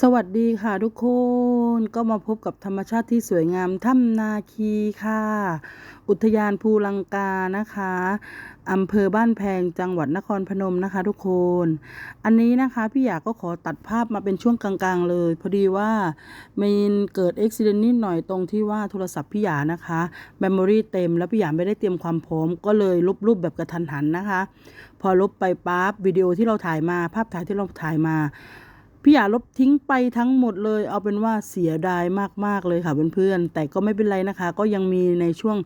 สวัสดีค่ะทุกคนก็มาพบกับธรรมชาติที่สวยงามถ้ำนาคีค่ะ อุทยานภูลังกานะคะอำเภอบ้านแพงจังหวัดนครพนมนะคะ ทุกคน อันนี้นะคะพี่อยากก็ขอตัดภาพมาเป็นช่วงกลางๆ เลย พอดีว่ามีเกิดอุบิเหตุนิดหน่อยตรงที่ว่าโทรศัพท์พี่หยานะคะเมมโมรี่เต็มแล้วพี่หยาไม่ได้เตรียมความพร้อมก็เลยลบรูปแบบกระทันหันนะคะ พอลบไปปั๊บวิดีโอที่เราถ่ายมาภาพถ่ายที่เราถ่ายมา พี่อย่าลบทิ้งไปทั้งหมดเลย เอาเป็นว่าเสียดายมากๆเลยค่ะเพื่อนๆแต่ก็ไม่เป็นไรนะคะ ก็ยังมีในช่วง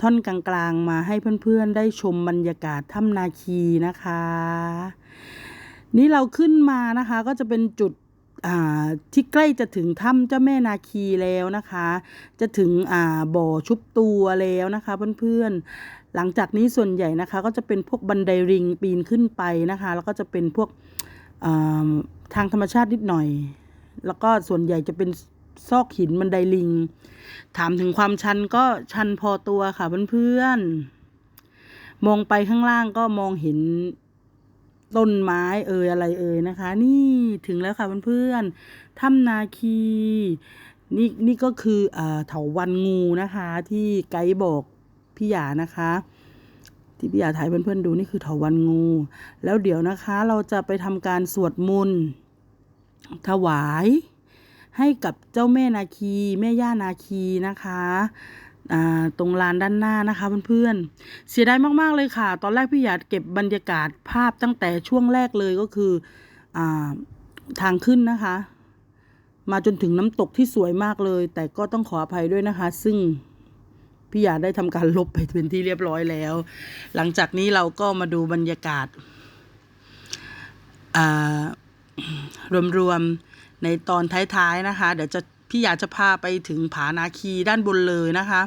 ท่อนกลางๆ มาให้เพื่อนๆ ได้ชมบรรยากาศถ้ำนาคีนะคะ นี่เราขึ้นมานะคะก็จะเป็นจุดที่ใกล้จะถึงถ้ำเจ้าแม่นาคีแล้วนะคะ จะถึงบ่อชุบตัวแล้วนะคะเพื่อนๆ หลังจากนี้ส่วนใหญ่นะคะ ก็จะเป็นพวกบันไดริงปีนขึ้นไปนะคะ แล้วก็จะเป็นพวก ทางธรรมชาตินิดหน่อย แล้วก็ส่วนใหญ่จะเป็นซอกหินบันไดลิง ถามถึงความชันก็ชันพอตัวค่ะเพื่อนๆ มองไปข้างล่างก็มองเห็นต้นไม้เอ่ยอะไรเอ่ยนะคะ นี่ถึงแล้วค่ะเพื่อนๆถ้ำนาคี นี่นี่ก็คืออเถาวันงูนะคะ ที่ไกด์บอกพี่หยานะคะ ที่พี่อยากถ่ายเพื่อนๆดูนี่คือเถาวันงู แล้วเดี๋ยวนะคะเราจะไปทำการสวดมนต์ถวายให้กับเจ้าแม่นาคีแม่ย่านาคีนะคะตรงลานด้านหน้านะคะเพื่อนๆเสียดายมากๆเลยค่ะ ตอนแรกพี่อยากเก็บบรรยากาศภาพตั้งแต่ช่วงแรกเลยก็คืออทางขึ้นนะคะ มาจนถึงน้ำตกที่สวยมากเลย แต่ก็ต้องขออภัยด้วยนะคะ ซึ่ง พี่ยาได้ทำการลบไปเป็นที่เรียบร้อยแล้ว หลังจากนี้เราก็มาดูบรรยากาศรวมๆในตอนท้ายๆนะคะ เดี๋ยวจะ พี่อยากจะพาไปถึงผานาคีด้านบนเลยนะคะ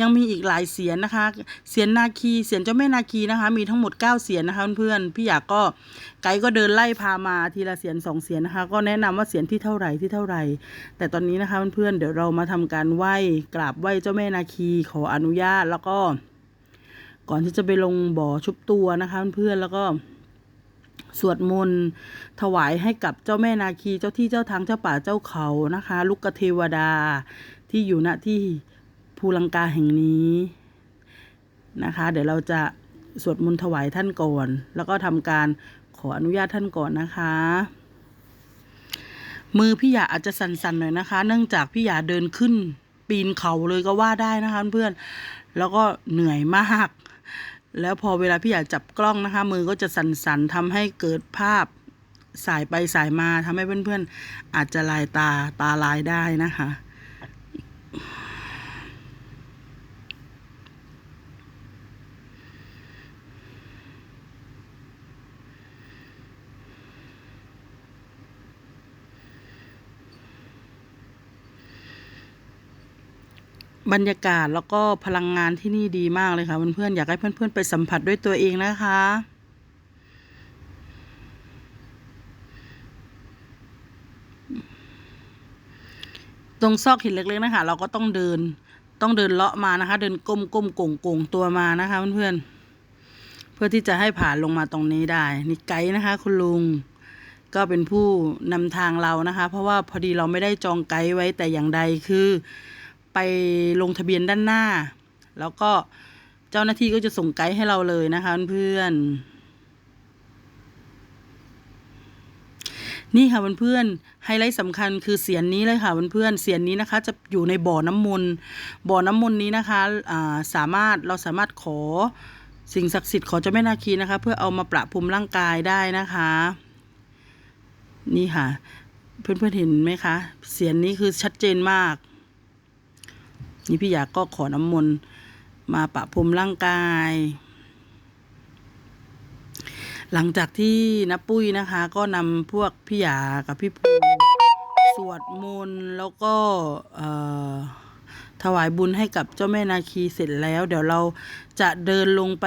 ยังมีอีกหลายเสียนนะคะ เสียนนาคีเสียนเจ้าแม่นาคีนะคะ มีทั้งหมด 9 เสียนนะคะเพื่อนพี่อยากก็ไกด์ก็เดินไล่พามาทีละเสียนสองเสียนนะคะ ก็แนะนำว่าเสียนที่เท่าไหร่ที่เท่าไหร่ แต่ตอนนี้นะคะเพื่อนๆเดี๋ยวเรามาทำการไหว้กราบไหว้เจ้าแม่นาคีขออนุญาตแล้วก็ ก่อนที่จะไปลงบ่อชุบตัวนะคะเพื่อนๆแล้วก็ สวดมนต์ถวายให้กับเจ้าแม่นาคีเจ้าที่เจ้าทางเจ้าป่าเจ้าเขานะคะ ลูกกเทวดาที่อยู่ณที่ภูลังกาแห่งนี้นะคะ เดี๋ยวเราจะสวดมนต์ถวายท่านก่อน แล้วก็ทำการขออนุญาตท่านก่อนนะคะ มือพี่หยาอาจจะสั่นๆหน่อยนะคะ เนื่องจากพี่หยาเดินขึ้น ปีนเขาเลยก็ว่าได้นะคะเพื่อนแล้วก็เหนื่อยมาก แล้วพอเวลาพี่อยากจับกล้องนะคะ มือก็จะสั่นๆทำให้เกิดภาพสายไปสายมาทำให้เพื่อนๆ อาจจะลายตาตาลายได้นะคะ บรรยากาศแล้วก็พลังงานที่นี่ดีมากเลยค่ะเพื่อนๆอยากให้เพื่อนๆไปสัมผัสด้วยตัวเองนะคะ ตรงซอกหินเล็กๆนะคะ เราก็ต้องเดินต้องเดินเลาะมานะคะ เดินก้มก้มโก่งโก่งตัวมานะคะเพื่อนๆเพื่อที่จะให้ผ่านลงมาตรงนี้ได้ นี่ไกด์นะคะ คุณลุงก็เป็นผู้นำทางเรานะคะ เพราะว่าพอดีเราไม่ได้จองไกด์ไว้แต่อย่างใดคือ ไปลงทะเบียนด้านหน้า แล้วก็เจ้าหน้าที่ก็จะส่งไกด์ให้เราเลยนะคะเพื่อนนี่ค่ะเพื่อนไฮไลท์สำคัญคือเสียนนี้เลยค่ะเพื่อนเสียนนี้นะคะ จะอยู่ในบ่อน้ำมนต์บ่อน้ำมนต์นี้นะคะาสามารถเราสามารถขอสิ่งศักดิ์สิทธิ์ขอเจ้าแม่นาคีนะคะ เพื่อเอามาประพรมร่างกายได้นะคะ นี่ค่ะ เพื่อนๆเห็นไหมคะ เสียนนี้คือชัดเจนมาก นี่พี่อยากก็ขอน้ำมนต์มาประพรมร่างกาย หลังจากที่นับปุ้ยนะคะ ก็นำพวกพี่ยากับพี่ภูสวดมนต์แล้วก็ถวายบุญให้กับเจ้าแม่นาคีเสร็จแล้ว เดี๋ยวเราจะเดินลงไป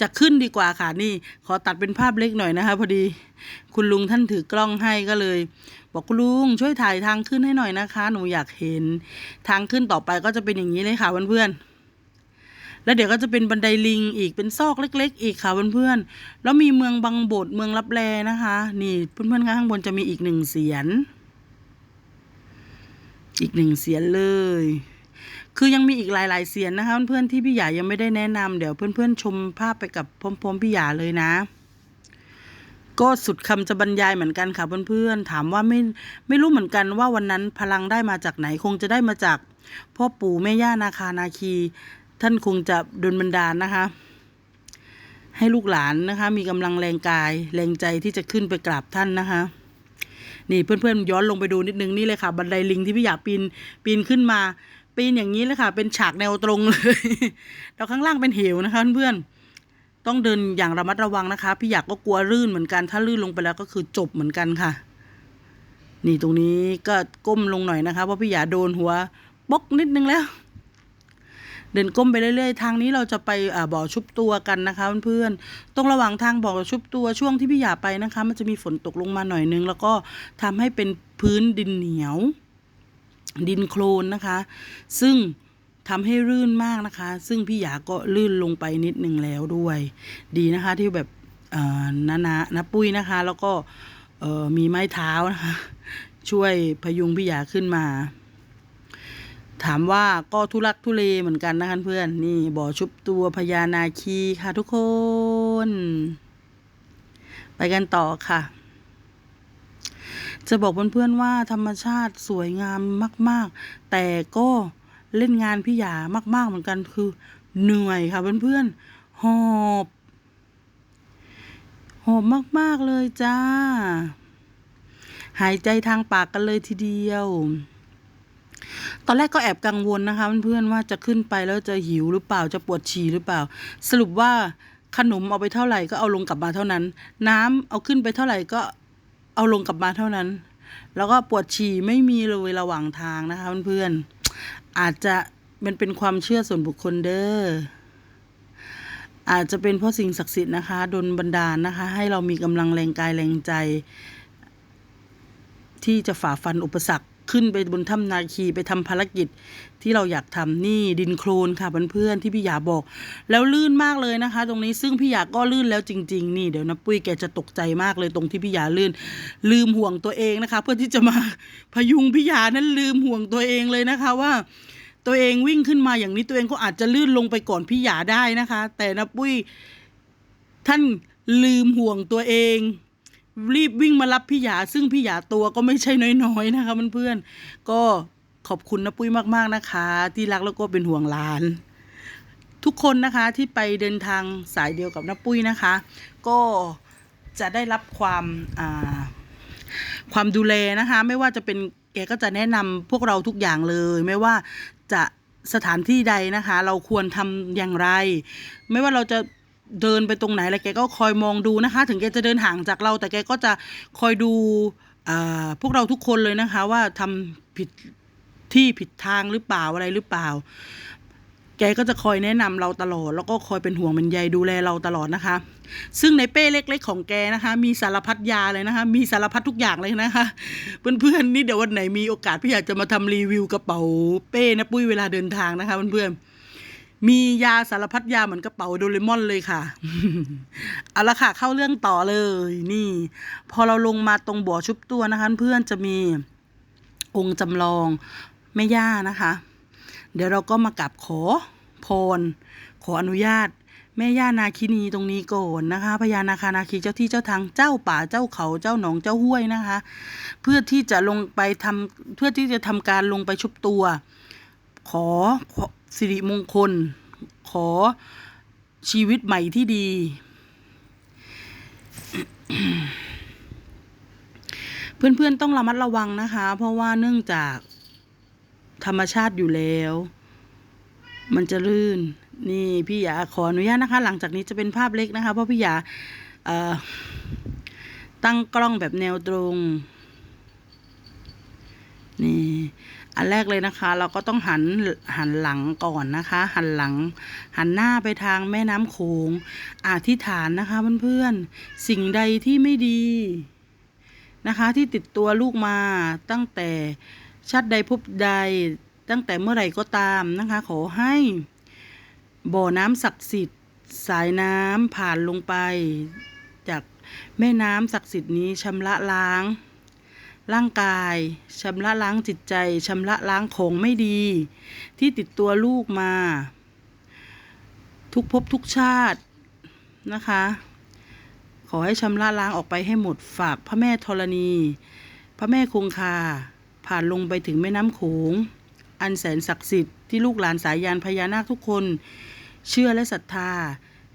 จะขึ้นดีกว่าค่ะนี่ ขอตัดเป็นภาพเล็กหน่อยนะคะ พอดีคุณลุงท่านถือกล้องให้ก็เลย บอกคุณลุงช่วยถ่ายทางขึ้นให้หน่อยนะคะ หนูอยากเห็นทางขึ้นต่อไปก็จะเป็นอย่างนี้เลยค่ะเพื่อนๆแล้วเดี๋ยวก็จะเป็นบันไดลิงอีกเป็นซอกเล็ก ๆ อีกค่ะเพื่อนๆแล้วมีเมืองบางบดเมืองลับแลนะคะ นี่เพื่อนๆข้างบนจะมีอีกหนึ่งเสียนอีกหนึ่งเสียนเลย คือยังมีอีกหลาย ๆ เสียนนะคะ เพื่อนๆที่พี่หยายังไม่ได้แนะนำเดี๋ยวเพื่อนๆชมภาพไปกับพร้อมๆพี่หยาเลยนะ ก็สุดคำจะบรรยายเหมือนกันค่ะเพื่อนๆถามว่าไม่ไม่รู้เหมือนกันว่าวันนั้นพลังได้มาจากไหนคงจะได้มาจากพ่อปู่แม่ย่านาคานาคี ท่านคงจะดลบันดาลนะคะ ให้ลูกหลานนะคะ มีกำลังแรงกาย แรงใจที่จะขึ้นไปกราบท่านนะคะนี่เพื่อนๆย้อนลงไปดูนิดนึงนี่เลยค่ะ บันไดลิงที่พี่อยากปีนปีนขึ้นมา ปีนอย่างนี้เลยค่ะ เป็นฉากแนวตรงเลยแล้วข้างล่างเป็นเหวนะคะเพื่อนๆ ต้องเดินอย่างระมัดระวังนะคะ พี่อยากก็กลัวลื่นเหมือนกัน ถ้าลื่นลงไปแล้วก็คือจบเหมือนกันค่ะ นี่ตรงนี้ก็ก้มลงหน่อยนะคะ เพราะพี่อยากโดนหัวบกนิดนึงแล้ว เดินก้มไปเรื่อยๆ ทางนี้เราจะไปบ่อชุบตัวกันนะคะเพื่อนๆตรงระหว่างทางบ่อชุบตัวช่วงที่พี่หยาไปนะคะ มันจะมีฝนตกลงมาหน่อยนึง แล้วก็ทำให้เป็นพื้นดินเหนียว ดินโคลนนะคะ ซึ่ง ทำให้รื่นมากนะคะ ซึ่งพี่หยาก็ลื่นลงไปนิดนึงแล้วด้วย ดีนะคะที่แบบนานานาปุ้ยนะคะ แล้วก็มีไม้เท้านะคะ ช่วยพยุงพี่หยาขึ้นมา ถามว่าก็ทุลักทุเลเหมือนกันนะคะเพื่อนนี่บ่อชุบตัวพญานาคีค่ะทุกคน ไปกันต่อค่ะจะบอกเพื่อนๆว่าธรรมชาติสวยงามมาก ๆ แต่ก็ เล่นงานพี่หยามากๆเหมือนกันคือเหนื่อยค่ะเพื่อนๆหอบหอบมากๆเลยจ้า หายใจทางปากกันเลยทีเดียว ตอนแรกก็แอบกังวลนะคะเพื่อนๆว่าจะขึ้นไปแล้วจะหิวหรือเปล่าจะปวดฉี่หรือเปล่า สรุปว่าขนมเอาไปเท่าไหร่ก็เอาลงกลับมาเท่านั้น น้ำเอาขึ้นไปเท่าไหร่ก็เอาลงกลับมาเท่านั้น แล้วก็ปวดฉี่ไม่มีเลยระหว่างทางนะคะเพื่อนๆ อาจจะมันเป็นความเชื่อส่วนบุคคลเด้ออาจจะเป็นเพราะสิ่งศักดิ์สิทธิ์นะคะดนบันดาลนะคะ ให้เรามีกำลังแรงกายแรงใจ ที่จะฝ่าฟันอุปสรรค ขึ้นไปบนถ้ำนาคีไปทำภารกิจที่เราอยากทำนี่ดินโคลนค่ะเพื่อนๆที่พี่หยาบอก แล้วลื่นมากเลยนะคะ ตรงนี้ซึ่งพี่หยาก็ลื่นแล้วจริง ๆ นี่เดี๋ยวนะปุ้ยแกจะตกใจมากเลยตรงที่พี่หยาลื่น ลืมห่วงตัวเองนะคะ เพื่อที่จะมาพยุงพี่หยานั้นลืมห่วงตัวเองเลยนะคะว่าตัวเองวิ่งขึ้นมาอย่างนี้ตัวเองก็อาจจะลื่นลงไปก่อนพี่หยาได้นะคะ แต่นะปุ้ยท่านลืมห่วงตัวเอง รีบวิ่งมารับพี่หยาซึ่งพี่หยาตัวก็ไม่ใช่น้อยๆนะคะเพื่อนๆก็ขอบคุณนะปุ้ยมากๆนะคะ ที่รักแล้วก็เป็นห่วงหลาน ทุกคนนะคะที่ไปเดินทางสายเดียวกับน้าปุ้ยนะคะ ก็จะได้รับความความดูแลนะคะ ไม่ว่าจะเป็นแกก็จะแนะนำพวกเราทุกอย่างเลย ไม่ว่าจะสถานที่ใดนะคะ เราควรทำอย่างไร ไม่ว่าเราจะ เดินไปตรงไหนอะไรแกก็คอยมองดูนะคะ ถึงแกจะเดินห่างจากเรา แต่แกก็จะคอยดูพวกเราทุกคนเลยนะคะ ว่าทำผิดที่ผิดทางหรือเปล่าอะไรหรือเปล่า แกก็จะคอยแนะนำเราตลอด แล้วก็คอยเป็นห่วงเป็นใยดูแลเราตลอดนะคะ ซึ่งในเป้เล็ก ๆ ของแกนะคะ มีสารพัดยาเลยนะคะ มีสารพัดทุกอย่างเลยนะคะ เพื่อนๆนี่เดี๋ยววันไหนมีโอกาสพี่อยากจะมาทำรีวิวกระเป๋าเป้นะปุ้ยเวลาเดินทางนะคะเพื่อนๆ มียาสารพัดยาเหมือนกระเป๋าโดเรมอนเลยค่ะ เอาละค่ะ เข้าเรื่องต่อเลย นี่ พอเราลงมาตรงบ่อชุบตัวนะคะ เพื่อนจะมีองค์จำลองแม่ย่านะคะ เดี๋ยวเราก็มากราบขอพร ขออนุญาต แม่ย่านาคินีตรงนี้ก่อนนะคะพญานาคานาคีเจ้าที่เจ้าทางเจ้าป่าเจ้าเขาเจ้าหนองเจ้าห้วยนะคะ เพื่อที่จะลงไปทำเพื่อที่จะทำการลงไปชุบตัว ขอ สิริมงคล ขอชีวิตใหม่ที่ดี เพื่อนๆต้องระมัดระวังนะคะ เพราะว่าเนื่องจากธรรมชาติอยู่แล้ว มันจะลื่น นี่พี่หยาขออนุญาตนะคะ หลังจากนี้จะเป็นภาพเล็กนะคะ เพราะพี่หยาอตั้งกล้องแบบแนวตรง นี่ อันแรกเลยนะคะ เราก็ต้องหันหันหลังก่อนนะคะ หันหลัง หันหน้าไปทางแม่น้ำโขงอธิษฐานนะคะเพื่อนๆสิ่งใดที่ไม่ดีนะคะ ที่ติดตัวลูกมาตั้งแต่ชาติใดภพใด ตั้งแต่เมื่อไหร่ก็ตามนะคะ ขอให้บ่อน้ำศักดิ์สิทธิ์ สายน้ำผ่านลงไป จากแม่น้ำศักดิ์สิทธิ์นี้ชำระล้าง ร่างกายชำระล้างจิตใจชำระล้างของไม่ดี ที่ติดตัวลูกมา ทุกภพทุกชาตินะคะ ขอให้ชำระล้างออกไปให้หมดฝากพระแม่ธรณี พระแม่คงคา ผ่านลงไปถึงแม่น้ำโขง อันแสนศักดิ์สิทธิ์ที่ลูกหลานสายยานพญานาคทุกคน เชื่อและศรัทธา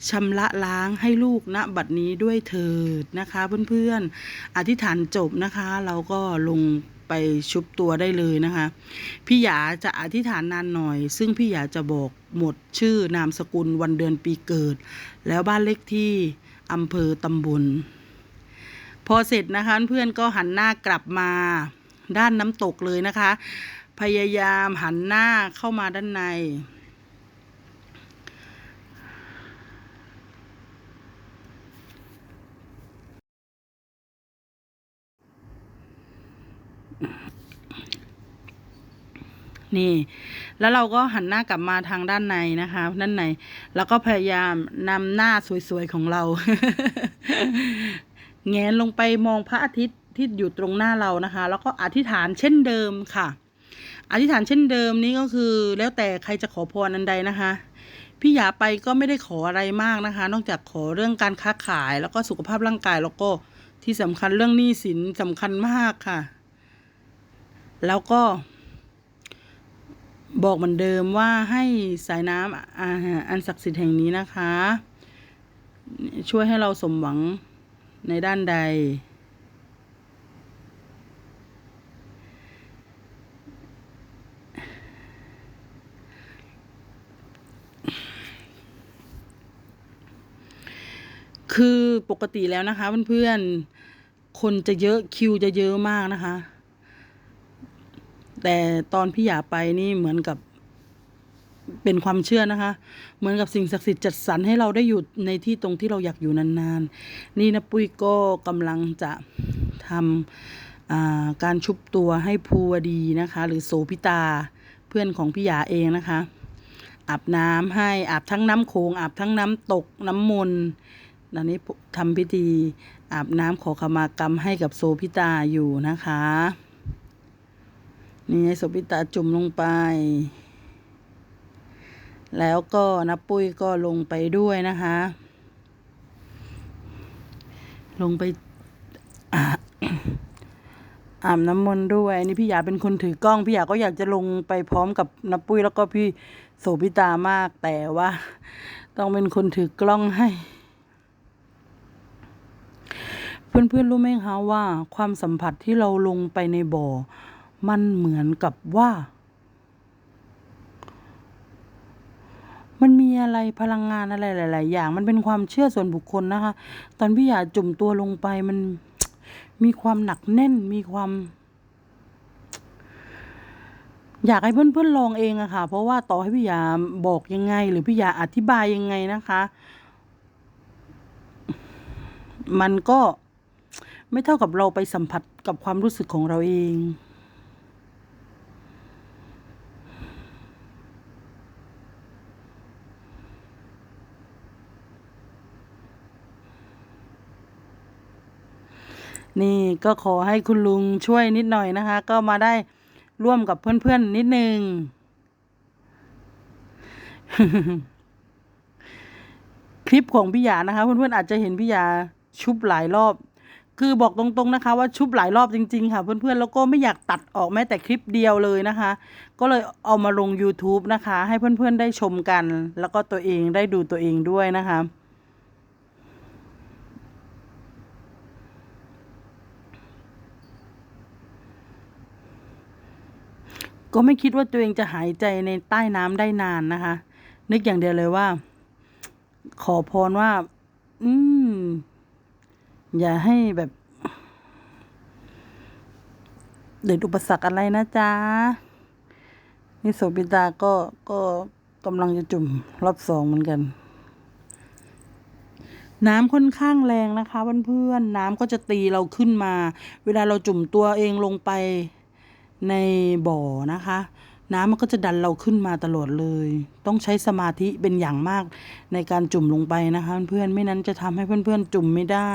ชำระล้างให้ลูกณบัดนี้ด้วยเถิดนะคะเพื่อนๆ อธิษฐานจบนะคะ เราก็ลงไปชุบตัวได้เลยนะคะพี่หยาจะอธิษฐานนานหน่อย ซึ่งพี่หยาจะบอกหมดชื่อนามสกุลวันเดือนปีเกิด แล้วบ้านเลขที่อำเภอตำบล พอเสร็จนะคะเพื่อนก็หันหน้ากลับมาด้านน้ำตกเลยนะคะ พยายามหันหน้าเข้ามาด้านใน นี่ แล้วเราก็หันหน้ากลับมาทางด้านในนะคะด้านในแล้วก็พยายามนำหน้าสวยๆของเราแงนลงไปมองพระอาทิตย์ที่อยู่ตรงหน้าเรานะคะ แล้วก็อธิษฐานเช่นเดิมค่ะ อธิษฐานเช่นเดิมนี้ก็คือ แล้วแต่ใครจะขอพรอันใดนะคะพี่หยาไปก็ไม่ได้ขออะไรมากนะคะ นอกจากขอเรื่องการค้าขายแล้วก็สุขภาพร่างกายแล้วก็ที่สำคัญเรื่องหนี้สินสำคัญมากค่ะ แล้วก็ บอกเหมือนเดิมว่าให้สายน้ำอาอันศักดิ์สิทธิ์แห่งนี้นะคะ ช่วยให้เราสมหวังในด้านใด คือปกติแล้วนะคะเพื่อนๆคนจะเยอะคิวจะเยอะมากนะคะ แต่ตอนพี่หยาไปนี่เหมือนกับเป็นความเชื่อนะคะ เหมือนกับสิ่งศักดิ์สิทธิ์จัดสรรให้เราได้อยู่ในที่ตรงที่เราอยากอยู่นานๆ นี่นะปุ้ยก็กำลังจะทำการชุบตัวให้ภูวดีนะคะ หรือโสพิตาเพื่อนของพี่หยาเองนะคะ อาบน้ำให้อาบทั้งน้ำโขงอาบทั้งน้ำตกน้ำมนต์ตอนนี้ทำพิธีอาบน้ำขอขมากรรมให้กับโสพิตาอยู่นะคะ นี่ให้โสพิตาจุ่มลงไป แล้วก็นับปุ้ยก็ลงไปด้วยนะคะ ลงไปอาอาบน้ำมนต์ด้วยนี่พี่หยาเป็นคนถือกล้อง พี่หยาก็อยากจะลงไปพร้อมกับนับปุ้ยแล้วก็พี่โสพิตามากแต่ว่า ต้องเป็นคนถือกล้องให้ เพื่อนๆรู้ไหมคะว่าความสัมผัสที่เราลงไปในบ่อ มันเหมือนกับว่า มันมีอะไรพลังงานอะไรหลาย ๆ อย่าง มันเป็นความเชื่อส่วนบุคคลนะคะ ตอนพี่หยาจุ่มตัวลงไปมันมีความหนักแน่นมีความ อยากให้เพื่อน ๆ ลองเองอะค่ะ เพราะว่าต่อให้พี่ยาบอกยังไง หรือพี่ยาอธิบายยังไงนะคะ มันก็ไม่เท่ากับเราไปสัมผัสกับความรู้สึกของเราเอง นี่ก็ขอให้คุณลุงช่วยนิดหน่อยนะคะ ก็มาได้ร่วมกับเพื่อนๆ นิดนึง คลิปของพี่หยานะคะ เพื่อนๆอาจจะเห็นพี่หยาชุบหลายรอบ คือบอกตรงๆนะคะ ว่าชุบหลายรอบจริง ๆ ค่ะเพื่อนๆแล้วก็ไม่อยากตัดออกแม้แต่คลิปเดียวเลยนะคะ ก็เลยเอามาลง YouTube นะคะ ให้เพื่อนๆได้ชมกัน แล้วก็ตัวเองได้ดูตัวเองด้วยนะคะ ก็ไม่คิดว่าตัวเองจะหายใจในใต้น้ำได้นานนะคะ นึกอย่างเดียวเลยว่า ขอพรว่า อืม อย่าให้แบบเด็ดอุปสรรคอะไรนะจ๊ะนี่โสปิตาก็ก็กำลังจะจุ่มรอบสองเหมือนกัน น้ำค่อนข้างแรงนะคะเพื่อนๆน้ำก็จะตีเราขึ้นมา เวลาเราจุ่มตัวเองลงไป ในบ่อนะคะ น้ำมันก็จะดันเราขึ้นมาตลอดเลย ต้องใช้สมาธิเป็นอย่างมากในการจุ่มลงไปนะคะ เพื่อนไม่นั้นจะทำให้เพื่อนๆจุ่มไม่ได้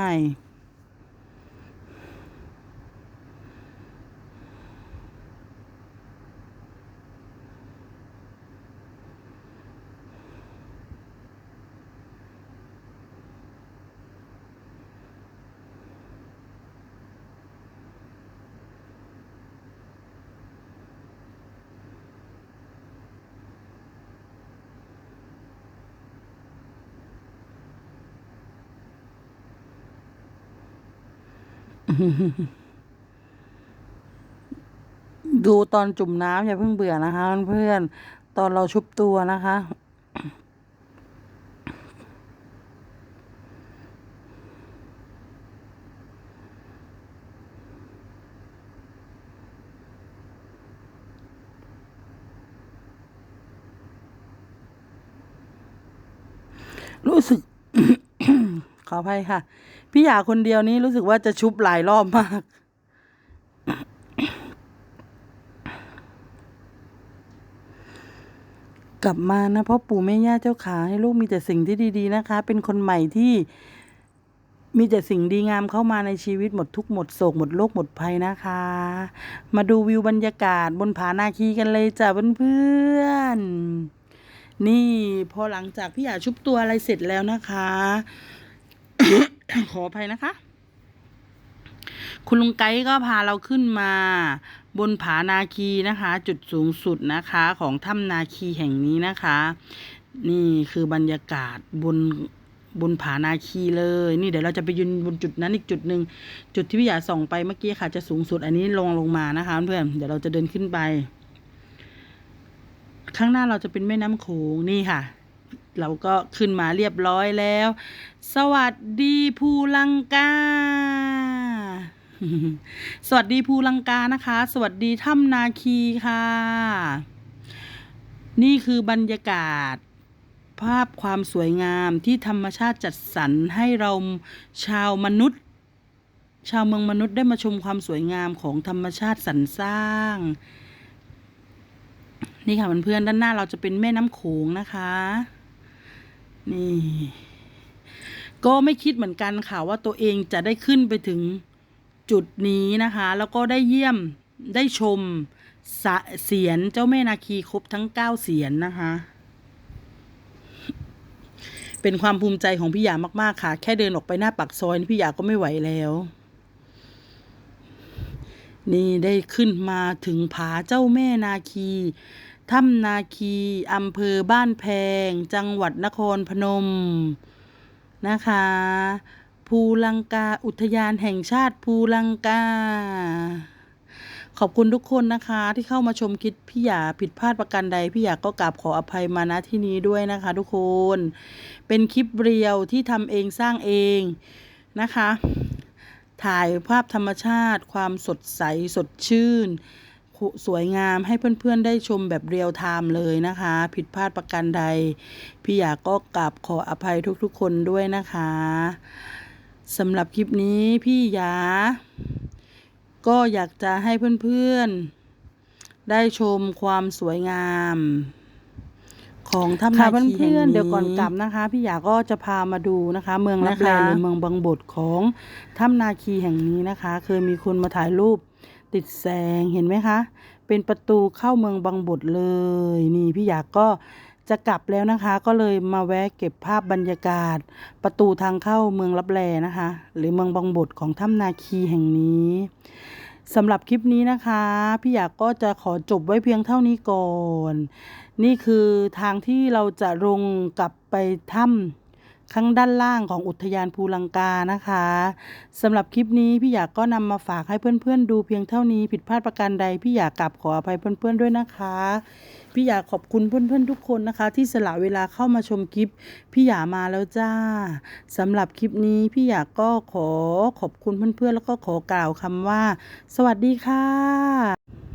ดูตอนจุ่มน้ำอย่าเพิ่งเบื่อนะคะเพื่อนตอนเราชุบตัวนะคะ รู้สึก ขออภัยค่ะ พี่หยาคนเดียวนี้รู้สึกว่าจะชุบหลายรอบมาก กลับมานะพ่อปู่แม่ย่าเจ้าขาให้ลูกมีแต่สิ่งที่ดี ๆ นะคะ เป็นคนใหม่ที่มีแต่สิ่งดีงามเข้ามาในชีวิตหมดทุกหมดโศกหมดโรคหมดภัยนะคะ มาดูวิวบรรยากาศบนผานาคีกันเลยจ้ะเพื่อนๆนี่พอหลังจากพี่หยาชุบตัวอะไรเสร็จแล้วนะคะ ขออภัยนะคะ คุณลุงไกด์ก็พาเราขึ้นมา บนผานาคีนะคะ จุดสูงสุดนะคะของถ้ำนาคีแห่งนี้นะคะ นี่คือบรรยากาศบนบนผานาคีเลย นี่เดี๋ยวเราจะไปยืนบนจุดนั้นอีกจุดหนึ่งจุดที่พี่หยาส่องไปเมื่อกี้ค่ะจะสูงสุดอันนี้ลงลงมานะคะเพื่อนเดี๋ยวเราจะเดินขึ้นไป ข้างหน้าเราจะเป็นแม่น้ำโขงนี่ค่ะ เราก็ขึ้นมาเรียบร้อยแล้ว สวัสดีภูลังกา สวัสดีภูลังกานะคะ สวัสดีถ้ำนาคีค่ะ นี่คือบรรยากาศภาพความสวยงามที่ธรรมชาติจัดสรรให้เราชาวมนุษย์ ชาวเมืองมนุษย์ได้มาชมความสวยงามของธรรมชาติสรรสร้าง นี่ค่ะเพื่อนๆด้านหน้าเราจะเป็นแม่น้ำโขงนะคะ นี่ ก็ไม่คิดเหมือนกันค่ะว่าตัวเองจะได้ขึ้นไปถึงจุดนี้นะคะ แล้วก็ได้เยี่ยมได้ชมสเสียนเจ้าแม่นาคีครบทั้งเก้าเสียนนะคะ เป็นความภูมิใจของพี่หยามาก ๆ ค่ะ แค่เดินออกไปหน้าปากซอยนี่พี่หยาก็ไม่ไหวแล้ว นี่ได้ขึ้นมาถึงผาเจ้าแม่นาคี ถ้ำนาคีอำเภอบ้านแพง จังหวัดนครพนม นะคะ ภูลังกาอุทยานแห่งชาติภูลังกา ขอบคุณทุกคนนะคะ ที่เข้ามาชมคลิปพี่หยาผิดพลาดประการใด พี่หยาก็กราบขออภัยมาณที่นี้ด้วยนะคะทุกคน เป็นคลิปเรียวที่ทำเองสร้างเองนะคะ ถ่ายภาพธรรมชาติ ความสดใสสดชื่น สวยงามให้เพื่อนๆได้ชมแบบเรียลไทม์เลยนะคะ ผิดพลาดประการใด พี่อยากก็กราบขออภัยทุกๆคนด้วยนะคะสำหรับคลิปนี้พี่ยา ก็อยากจะให้เพื่อนๆ ได้ชมความสวยงาม ของถ้ำนาคีแห่งนี้เดี๋ยวก่อนกลับนะคะ พี่อยากก็จะพามาดูนะคะ เมืองลับแลหรือเมืองบางบทของถ้ำนาคีแห่งนี้นะคะ เคยมีคนมาถ่ายรูป ติดแสงเห็นไหมคะ เป็นประตูเข้าเมืองบางบทเลย นี่พี่อยากก็จะกลับแล้วนะคะ ก็เลยมาแวะเก็บภาพบรรยากาศ ประตูทางเข้าเมืองลับแลนะคะ หรือเมืองบางบทของถ้ำนาคีแห่งนี้สำหรับคลิปนี้นะคะ พี่อยากก็จะขอจบไว้เพียงเท่านี้ก่อน นี่คือทางที่เราจะลงกลับไปถ้ำ ข้างด้านล่างของอุทยานภูลังกานะคะสำหรับคลิปนี้พี่อยากก็นำมาฝากให้เพื่อนๆ ดูเพียงเท่านี้ผิดพลาดประการใดพี่อยากกลับขออภัยเพื่อนๆด้วยนะคะ พี่อยากขอบคุณเพื่อนๆทุกคนนะคะ ที่สละเวลาเข้ามาชมคลิป พี่อยากมาแล้วจ้าสำหรับคลิปนี้พี่อยากก็ขอขอบคุณเพื่อนๆแล้วก็ขอกล่าวคำว่า สวัสดีค่ะ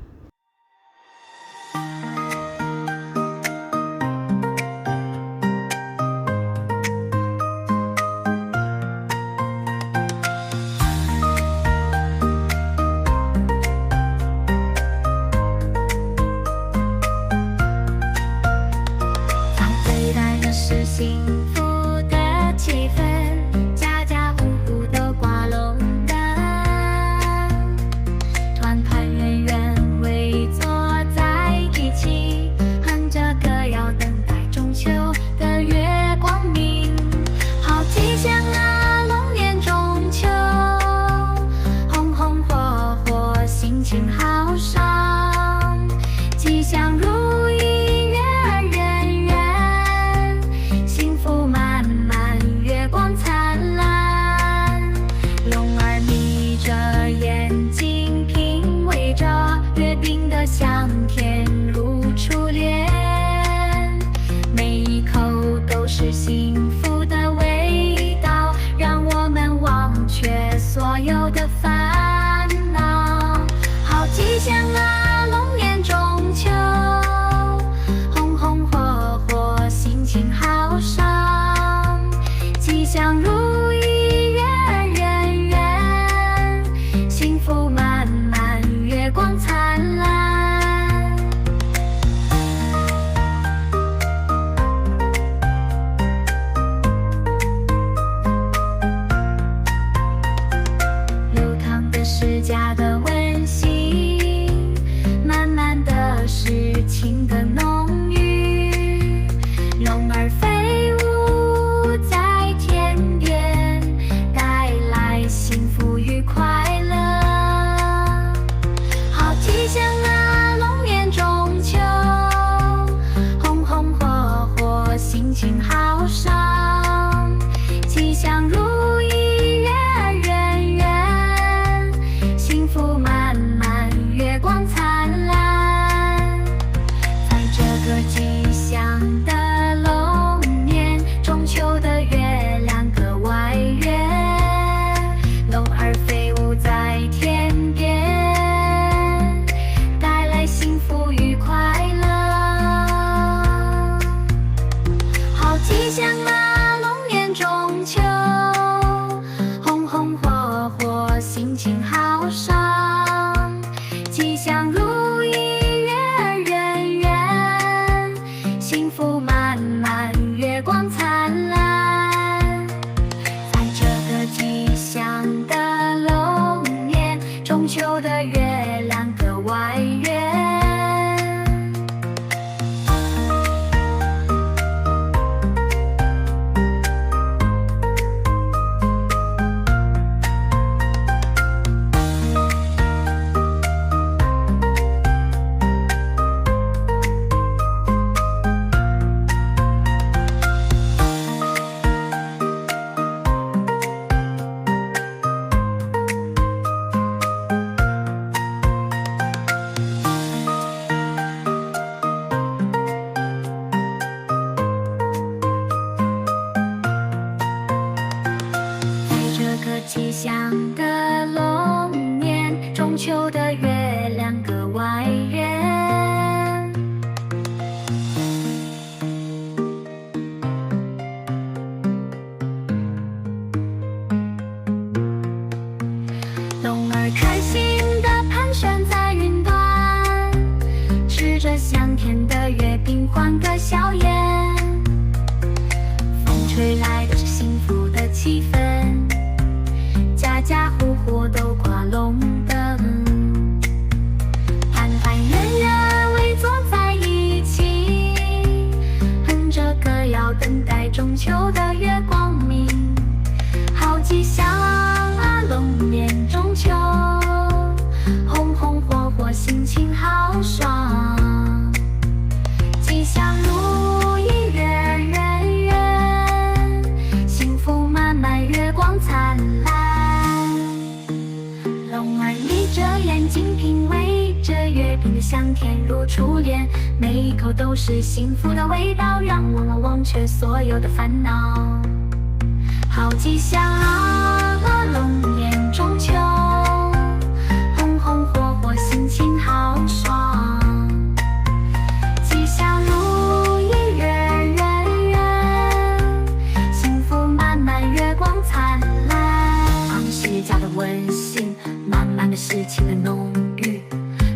想。秋的月光明，好吉祥啊，龙年中秋，红红火火，心情好爽。吉祥如意，月圆圆，幸福满满，月光灿烂。龙儿眯着眼睛品味着月饼的香甜如初恋，每一口都是幸福的味道，让我们忘却所有的烦恼。好吉祥啊，龙年中秋，红红火火，心情好爽。吉祥如意，月圆圆，幸福满满，月光灿烂。昂是家的温馨，满满的是情的浓郁。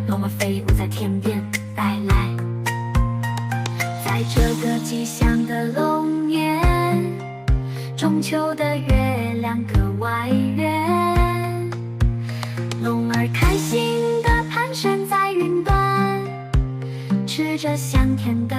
龙儿飞舞在天边，秋的月亮格外圆。龙儿开心的盘旋在云端。吃着香甜的